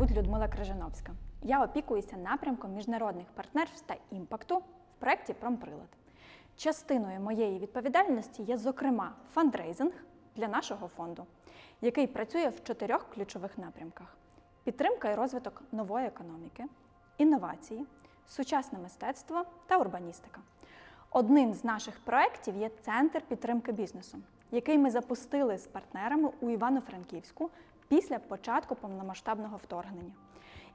звуть Людмила Крижановська. Я опікуюся напрямком міжнародних партнерств та імпакту в проєкті Промприлад. Частиною моєї відповідальності є, зокрема, фандрейзинг для нашого фонду, який працює в чотирьох ключових напрямках: підтримка і розвиток нової економіки, інновації, сучасне мистецтво та урбаністика. Одним з наших проєктів є Центр підтримки бізнесу, який ми запустили з партнерами у Івано-Франківську після початку повномасштабного вторгнення,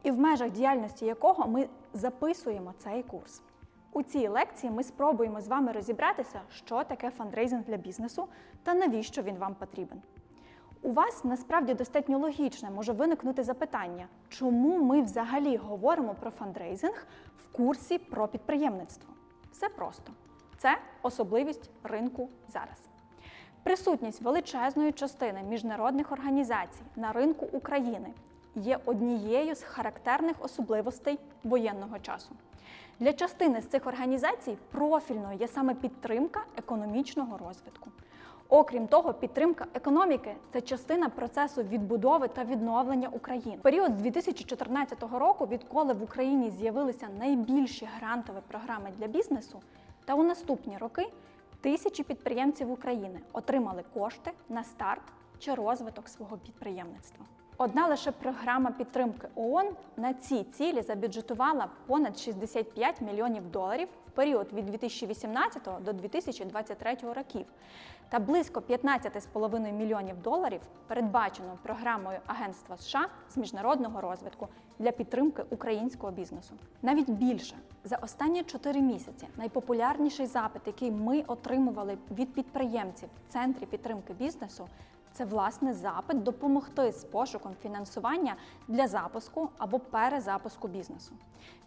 і в межах діяльності якого ми записуємо цей курс. У цій лекції ми спробуємо з вами розібратися, що таке фандрейзинг для бізнесу та навіщо він вам потрібен. У вас насправді достатньо логічне може виникнути запитання, чому ми взагалі говоримо про фандрейзинг в курсі про підприємництво? Все просто. Це особливість ринку зараз. Присутність величезної частини міжнародних організацій на ринку України є однією з характерних особливостей воєнного часу. Для частини з цих організацій профільною є саме підтримка економічного розвитку. Окрім того, підтримка економіки це частина процесу відбудови та відновлення України. В період з 2014 року, відколи в Україні з'явилися найбільші грантові програми для бізнесу, та у наступні роки тисячі підприємців України отримали кошти на старт чи розвиток свого підприємництва. Одна лише програма підтримки ООН на ці цілі забюджетувала понад 65 мільйонів доларів в період від 2018 до 2023 років, та близько 15,5 мільйонів доларів передбачено програмою Агентства США з міжнародного розвитку для підтримки українського бізнесу. Навіть більше за останні 4 місяці найпопулярніший запит, який ми отримували від підприємців в центрі підтримки бізнесу. Це власне запит допомогти з пошуком фінансування для запуску або перезапуску бізнесу,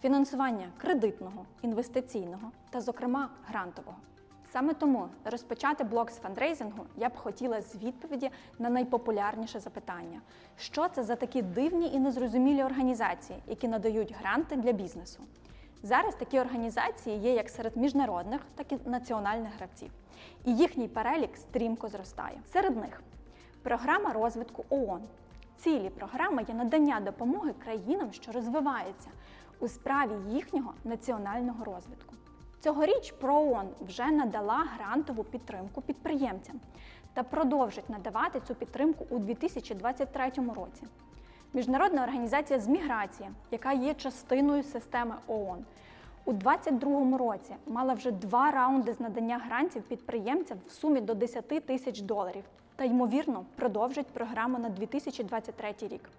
фінансування кредитного, інвестиційного та, зокрема, грантового. Саме тому розпочати блок з фандрейзингу я б хотіла з відповіді на найпопулярніше запитання: що це за такі дивні і незрозумілі організації, які надають гранти для бізнесу? Зараз такі організації є як серед міжнародних, так і національних гравців, і їхній перелік стрімко зростає. Серед них Програма розвитку ООН. Цілі програми є надання допомоги країнам, що розвиваються у справі їхнього національного розвитку. Цьогоріч ПРООН вже надала грантову підтримку підприємцям та продовжить надавати цю підтримку у 2023 році. Міжнародна організація з міграції, яка є частиною системи ООН, у 2022 році мала вже два раунди з надання грантів підприємцям в сумі до 10 тисяч доларів та ймовірно продовжить програму на 2023 рік.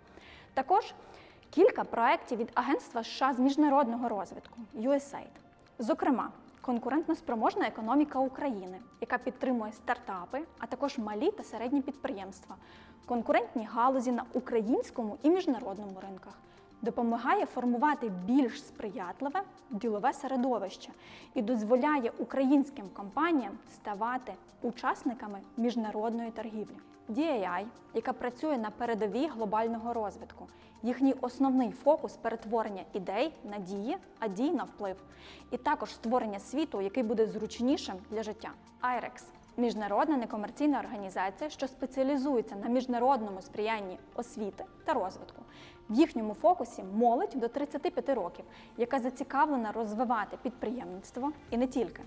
Також кілька проєктів від Агентства США з міжнародного розвитку USAID. Зокрема, конкурентноспроможна економіка України, яка підтримує стартапи, а також малі та середні підприємства, конкурентні галузі на українському і міжнародному ринках. Допомагає формувати більш сприятливе ділове середовище і дозволяє українським компаніям ставати учасниками міжнародної торгівлі. DAI, яка працює на передовій глобального розвитку, їхній основний фокус перетворення ідей на дії, а дій на вплив, і також створення світу, який буде зручнішим для життя. IREX – міжнародна некомерційна організація, що спеціалізується на міжнародному сприянні освіти та розвитку. В їхньому фокусі молодь до 35 років, яка зацікавлена розвивати підприємництво і не тільки.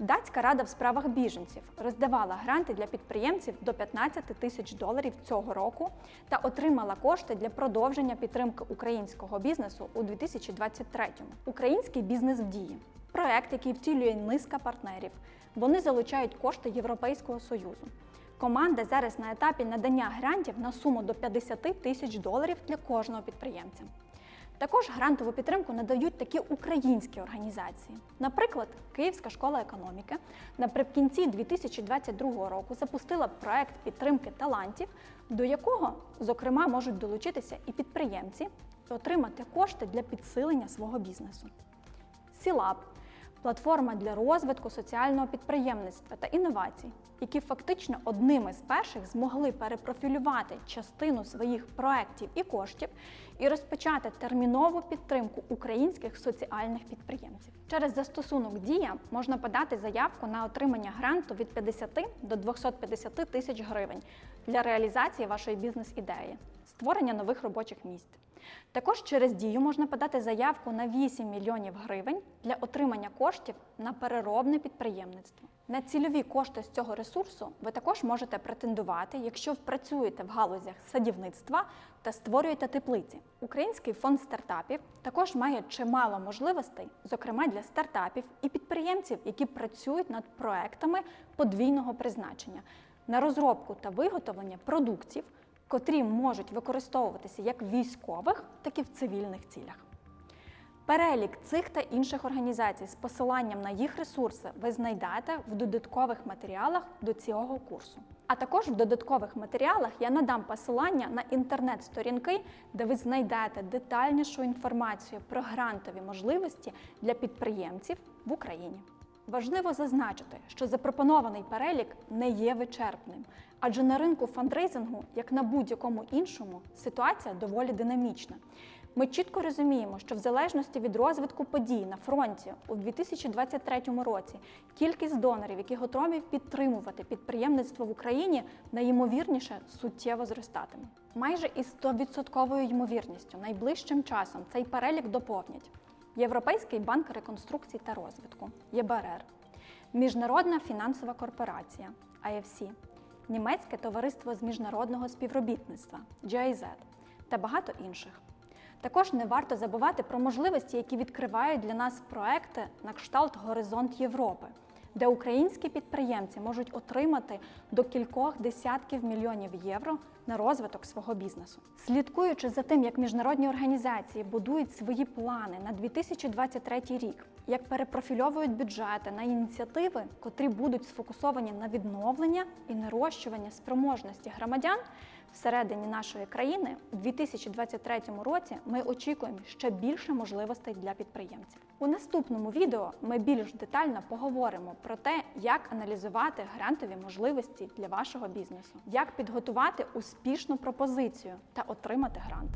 Датська рада в справах біженців роздавала гранти для підприємців до 15 тисяч доларів цього року та отримала кошти для продовження підтримки українського бізнесу у 2023-му. Український бізнес в дії. Проект, який втілює низка партнерів. Вони залучають кошти Європейського союзу. Команда зараз на етапі надання грантів на суму до 50 тисяч доларів для кожного підприємця. Також грантову підтримку надають такі українські організації. Наприклад, Київська школа економіки наприкінці 2022 року запустила проект підтримки талантів, до якого, зокрема, можуть долучитися і підприємці отримати кошти для підсилення свого бізнесу. Сілаб платформа для розвитку соціального підприємництва та інновацій, які фактично одними з перших змогли перепрофілювати частину своїх проєктів і коштів і розпочати термінову підтримку українських соціальних підприємців. Через застосунок Дія можна подати заявку на отримання гранту від 50 до 250 тисяч гривень для реалізації вашої бізнес-ідеї, створення нових робочих місць. Також через дію можна подати заявку на 8 мільйонів гривень для отримання коштів на переробне підприємництво. На цільові кошти з цього ресурсу ви також можете претендувати, якщо працюєте в галузях садівництва та створюєте теплиці. Український фонд стартапів також має чимало можливостей, зокрема для стартапів і підприємців, які працюють над проектами подвійного призначення на розробку та виготовлення продуктів, котрі можуть використовуватися як в військових, так і в цивільних цілях. Перелік цих та інших організацій з посиланням на їх ресурси ви знайдете в додаткових матеріалах до цього курсу. А також в додаткових матеріалах я надам посилання на інтернет-сторінки, де ви знайдете детальнішу інформацію про грантові можливості для підприємців в Україні. Важливо зазначити, що запропонований перелік не є вичерпним, адже на ринку фандрейзингу, як на будь-якому іншому, ситуація доволі динамічна. Ми чітко розуміємо, що в залежності від розвитку подій на фронті у 2023 році кількість донорів, які готові підтримувати підприємництво в Україні, найімовірніше суттєво зростатиме. Майже із 100% ймовірністю найближчим часом цей перелік доповнять Європейський банк реконструкції та розвитку ЄБРР, Міжнародна фінансова корпорація IFC, Німецьке товариство з міжнародного співробітництва GIZ та багато інших. Також не варто забувати про можливості, які відкривають для нас проекти на кшталт Горизонт Європи, де українські підприємці можуть отримати до кількох десятків мільйонів євро на розвиток свого бізнесу. Слідкуючи за тим, як міжнародні організації будують свої плани на 2023 рік, як перепрофільовують бюджети на ініціативи, котрі будуть сфокусовані на відновлення і нарощування спроможності громадян. Всередині нашої країни у 2023 році ми очікуємо ще більше можливостей для підприємців. У наступному відео ми більш детально поговоримо про те, як аналізувати грантові можливості для вашого бізнесу, як підготувати успішну пропозицію та отримати грант.